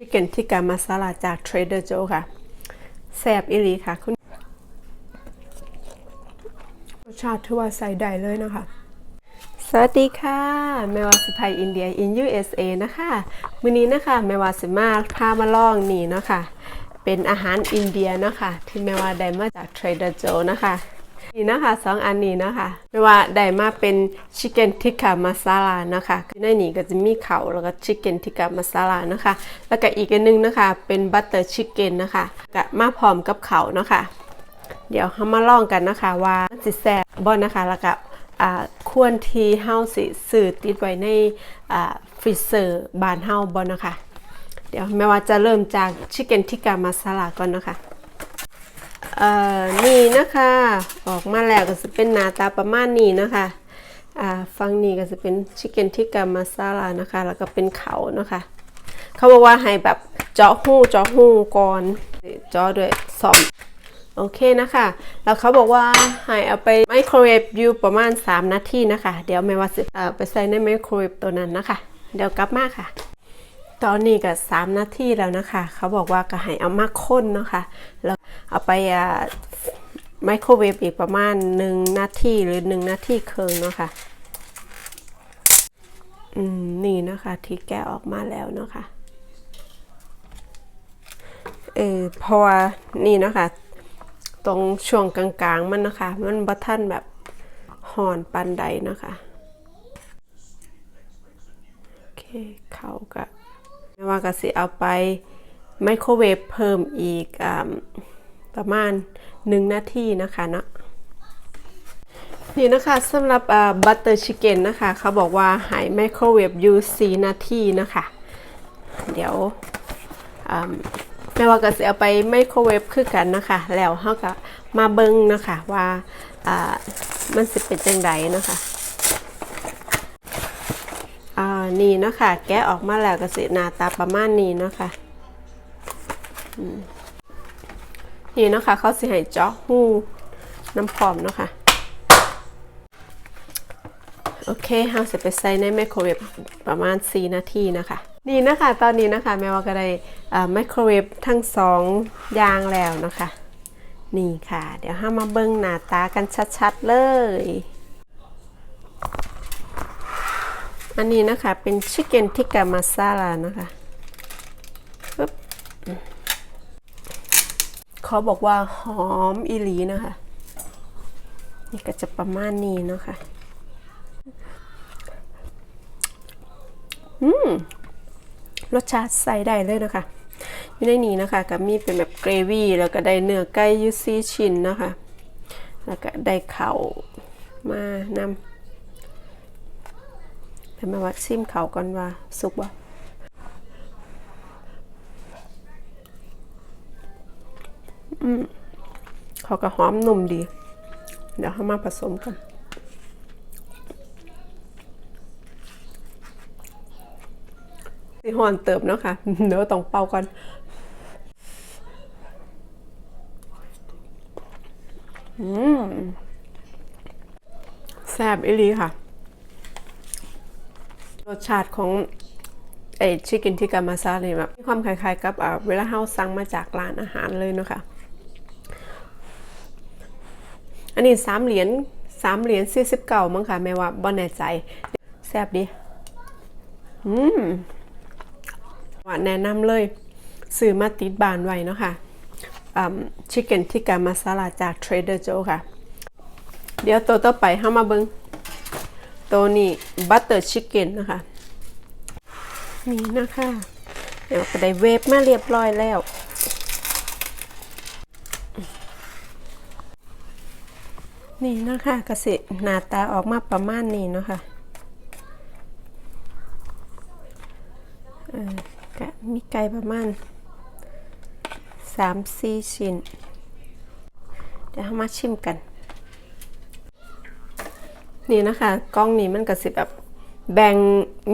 ชิคเก้นทิกามาซาลาจาก Trader Joe ค่ะแซ่บอีหลีค่ะคุณรสชาติถือว่าใส่ได้เลยนะคะ สวัสดีค่ะแม่วาสิไทยอินเดีย in USA นะคะมื้อนี้นะคะแม่วาสิมาพามาลองนี่เนาะคะเป็นอาหารอินเดียเนาะคะที่แม่วาได้มาจาก Trader Joe นะคะ นี่นะคะสองอันนี้นะคะแม่ว่าได้มาเป็น Chicken Tikka Masala นะคะในนี้ก็จะมีเขาแล้วก็ Chicken Tikka Masala นะคะ แล้วก็อีกอันนึงนะคะเป็น Butter Chicken นนะคะก็มาพร้อมกับเขานะคะ เดี๋ยวเรามาลองกันนะคะว่ามันสิแซ่บบ่นะคะแล้วก็อ่าควรที่เฮาสิสื่อติดไว้ในอ่าฟรีเซอร์บานเฮาบ่นะคะ เดี๋ยวแม่ว่าจะเริ่มจากชิคเก้นทิกามาซาลาก่อนนะคะ อ่อนี่นะคะ ออกมาแล้วก็จะเป็นหน้าตาประมาณนี้นะคะอ่าฟังนี้ก็จะเป็นชิคเก้นทิกามาซาลานะคะ แล้วก็เป็นเขานะคะ เขาบอกว่าให้แบบเจาะหูเจาะหูก่อนเจาะด้วยซอมโอเคนะคะ แล้วเขาบอกว่าให้เอาไปไมโครเวฟอยู่ประมาณ 3 นาทีนะคะ เดี๋ยวแม่ว่าสิไปใส่ในไมโครเวฟตัวนั้นนะคะ เดี๋ยวกลับมาค่ะ ตอนนี้ก็3นาทีแล้วนะคะ เขาบอกว่าก็ให้เอามาข้นเนาะคะแล้วเอาไปอ่าไมโครเวฟอีกประมาณ1นาทีหรือ1นาทีเครึ่งเนาะค่ะอืมนี่นะคะที่แกะออกมาแล้วเนาะค่ะเออพราะว่านี่เนาะคะ ตรงช่วงกลางๆมันนะคะ มันบัท่านแบบห่อนปันใดนะคะ โอเค เขาก็ ไม่ว่าก็สิเอาไปไมโครเวฟเพิ่มอีกอประมาณ 1 นาทีนะคะเนาะนี่นะคะสำหรับบัตเตอร์ชิคเก้นนะคะ เขาบอกว่าให้ไมโครเวฟอยู่ 4 นาทีนะคะ เดี๋ยวแม่ว่าก็สิเอาไปไมโครเวฟคือกันนะคะ แล้วเฮาก็มาเบิ่งนะคะว่าอ่ามันสิเป็นจังไดนะคะอ่า นี่เนาะคะแกะออกมาแล้วก็สิหน้าตาประมาณนี้เนาะคะนี่เนาะคะเขาสิให้เจาะหูน้ำพร้อมเนาะคะโอเคเฮาสิไปใส่ในไมโครเวฟประมาณ 4 นาทีนะคะนี่นะคะตอนนี้นะคะแม่ว่าก็ได้ไมโครเวฟทั้งสองอย่างแล้วนะคะ นี่ค่ะ เดี๋ยวห้ามาเบิ้งหน้าตากันชัดๆเลย อันนี้นะคะเป็นชิคเก้นทิกามาซาลานะคะปึ๊บเขาบอกว่าหอมอีหลีนะคะ นี่ก็จะประมาณนี้นะคะอืมรสชาติใส่ได้เลยนะคะมีในนี้นะคะก็มีเป็นแบบเกรวี่แล้วก็ได้เนื้อไก่ยูซี่ชิ้นนะคะ แล้วก็ได้เข่ามานำ แต่มาวัดซิมเขาก่อนว่าสุกบ่อืมเขาก็หอมนุ่มดี เดี๋ยวเขามาผสมกันสิหอนเติบเนาะค่ะ เดี๋ยวต้องเป่าก่อนอืมแซ่บอีลีค่ะ รสชาติของไอชิคกินทิกามาซาเนี่ยแบบมีความคล้ายๆกับเวลาเฮาสั่งมาจากร้านอาหารเลยเนาะค่ะอันนี้สามเหรียญสามเหรียญสี่สิบเก้ามั้งค่ะแม่ว่าบ่แน่ใจแซ่บดีอืมว่าแนะนำเลยซื้อมาติดบานไว้เนาะค่ะชิคเก้นทิกามาซาลาจาก Trader Joe ค่ะ เดี๋ยวตัวต่อไปเข้ามาเบิง ตัวนี้บัตเตอร์ชิคเก้นนะคะ นี่นะคะ เดี๋ยวก็ได้เวฟมาเรียบร้อยแล้ว นี่นะคะกระสิหน้าตาออกมาประมาณนี้เนาะค่ะก็มีไก่ประมาณสามซีชิ้น เดี๋ยวเรามาชิมกัน นี่นะคะกล้องนี้มันก็สิแบบแบ่ง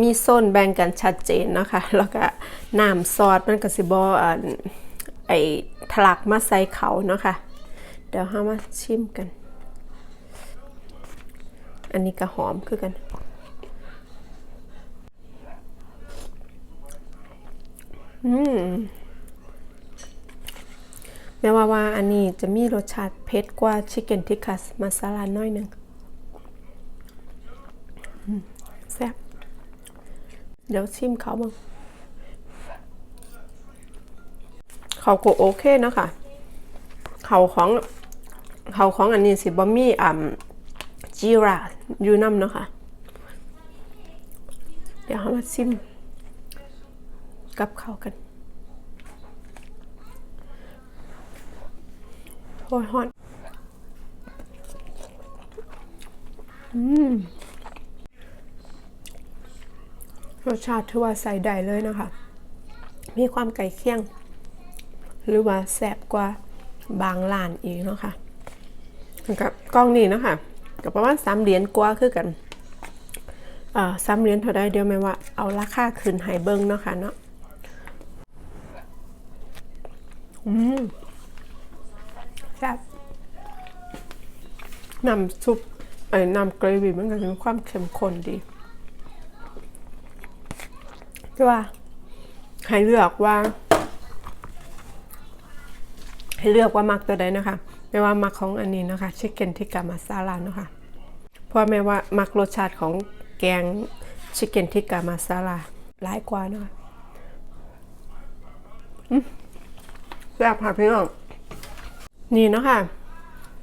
มีโซนแบ่งกันชัดเจนนะคะแล้วก็น้ำซอสมันก็สิบอไอทะลักมาใส่เขาเนาะคะเดี๋ยวเรามาชิมกัน อันนี้ก็หอมคือกัน อืมแม้ว่าว่าอันนี้จะมีรสชาติเผ็ดกว่าชิคเก้นทิคัสมาซาลาน้อยหนึ่ง แซ่บเดี๋ยวชิมเขาบ้างเขาก็โอเคนะคะ เขาของเขาของอันนี้สิบะมี่อ่ำจีราอยู่น้ำเนาะคะเดี๋ยวเรามาชิม กับเขาวกันโอ้ยฮอนอืม รสชาติถือว่าใส่ได้เลยนะคะ มีความไก่เคี่ยง หรือว่าแสบกว่าบางร้านอีกเนาะค่ะกับกล้องนี้เนาะคะกับประมาณสามเหรียญกว่าคือกันสามเหรียญเท่าใดเดียวไหมว่าเอาราคาคืนให้เบิ้งเนาะค่ะเนาะอืมแซ่บน้ำซุปไอ้น้ำเกรวีมันก็มีความเข้มข้นดี แต่ว่าให้เลือกว่า ให้เลือกว่ามักตัวใดนะคะไม่ว่ามักของอันนี้นะคะชิคเก้นทิกามาซาลาเนาะคะเพราะไม่ว่ามักรสชาติของแกงชิคเก้นทิกามาซาลาหลายกว่านะอืมแซ่บค่ะพี่น้องนี่เนาะคะ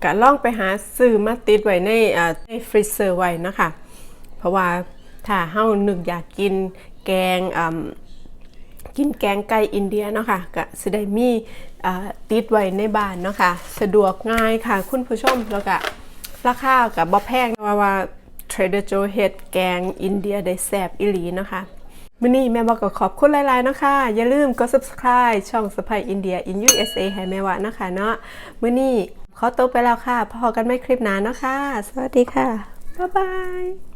กะล่องไปหาซื้อมาติดไว้ในในฟรีเซอร์ไว้นะคะเพราะว่าถ้าเฮาหนึกอยากกิน แกงกินแกงไก่อินเดียเนาะค่ะก็สิได้มีอ่าติดไว้ในบ้านเนาะค่ะสะดวกง่ายค่ะ คุณผู้ชมแล้วก็ราคากับบ่แพงว่าว่า Trader Joe เฮ็ดแกงอินเดียได้แซ่บอีหลีเนาะค่ะมื้อนี้แม่บอกก็ขอบคุณหลายๆเนาะค่ะอย่าลืมกด subscribe ช่องสไปอินเดีย in USA ให้แม่วะเนาะค่ะเนาะมื้อนี้ขอตัวไปแล้วค่ะ พอกันไม่คลิปหน้าเนาะค่ะสวัสดีค่ะ บ๊ายบาย